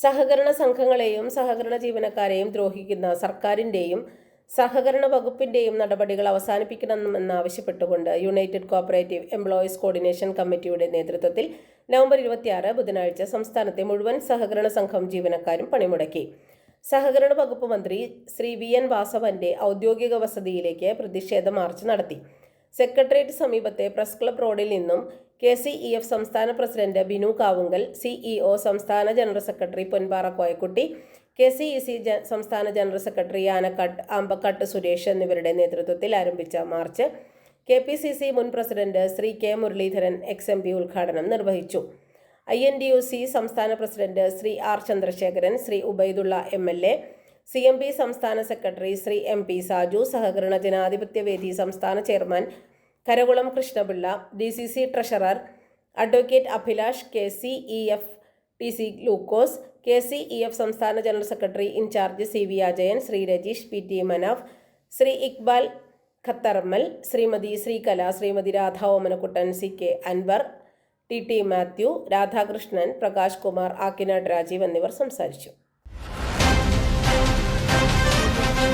സഹകരണ സംഘങ്ങളെയും സഹകരണ ജീവനക്കാരെയും ദ്രോഹിക്കുന്ന സർക്കാരിന്റെയും സഹകരണ വകുപ്പിന്റെയും നടപടികൾ അവസാനിപ്പിക്കണമെന്നാവശ്യപ്പെട്ടുകൊണ്ട് യുണൈറ്റഡ് കോപ്പറേറ്റീവ് എംപ്ലോയീസ് കോർഡിനേഷൻ കമ്മിറ്റിയുടെ നേതൃത്വത്തിൽ നവംബർ ഇരുപത്തിയാറ് ബുധനാഴ്ച സംസ്ഥാനത്തെ മുഴുവൻ സഹകരണ സംഘം ജീവനക്കാരും പണിമുടക്കി. സഹകരണ വകുപ്പ് മന്ത്രി ശ്രീ വി എൻ വാസവന്റെ ഔദ്യോഗിക വസതിയിലേക്ക് പ്രതിഷേധ മാർച്ച് നടത്തി. സെക്രട്ടേറിയറ്റ് സമീപത്തെ പ്രസ് ക്ലബ് റോഡിൽ നിന്നും കെ സി ഇ എഫ് സംസ്ഥാന പ്രസിഡന്റ് ബിനു കാവുങ്കൽ സിഇഒ സംസ്ഥാന general secretary Ponpara Koyakutty K C E C സംസ്ഥാന ജനറൽ സെക്രട്ടറി ആനക്കട്ട് അമ്പക്കട്ട് സുരേഷ് എന്നിവരുടെ നേതൃത്വത്തിൽ ആരംഭിച്ച march K P C C മുൻ president Shri K Muraleedharan ex M P ഉദ്ഘാടനം നിർവഹിച്ചു. I N D U C സംസ്ഥാന president Shri R Chandrasekharan Shri Ubaidullah M L A C M P സംസ്ഥാന secretary Shri M P Saju സഹകരണ ജനാധിപത്യ വേദി സംസ്ഥാന chairman Karakulam Krishnapillai D C C treasurer advocate Abhilash K C E F T C Lukose K C E F സംസ്ഥാന general secretary in-charge C V Ajayan Shri Rajeesh P T Manaf Shri Iqbal Khattarmal Shrimati Sreekala Shrimati Radha Omanakuttan C K Anwar T T Mathew Radhakrishnan Prakash Kumar Akkinad Rajeev എന്നിവർ സംസാരിച്ചു.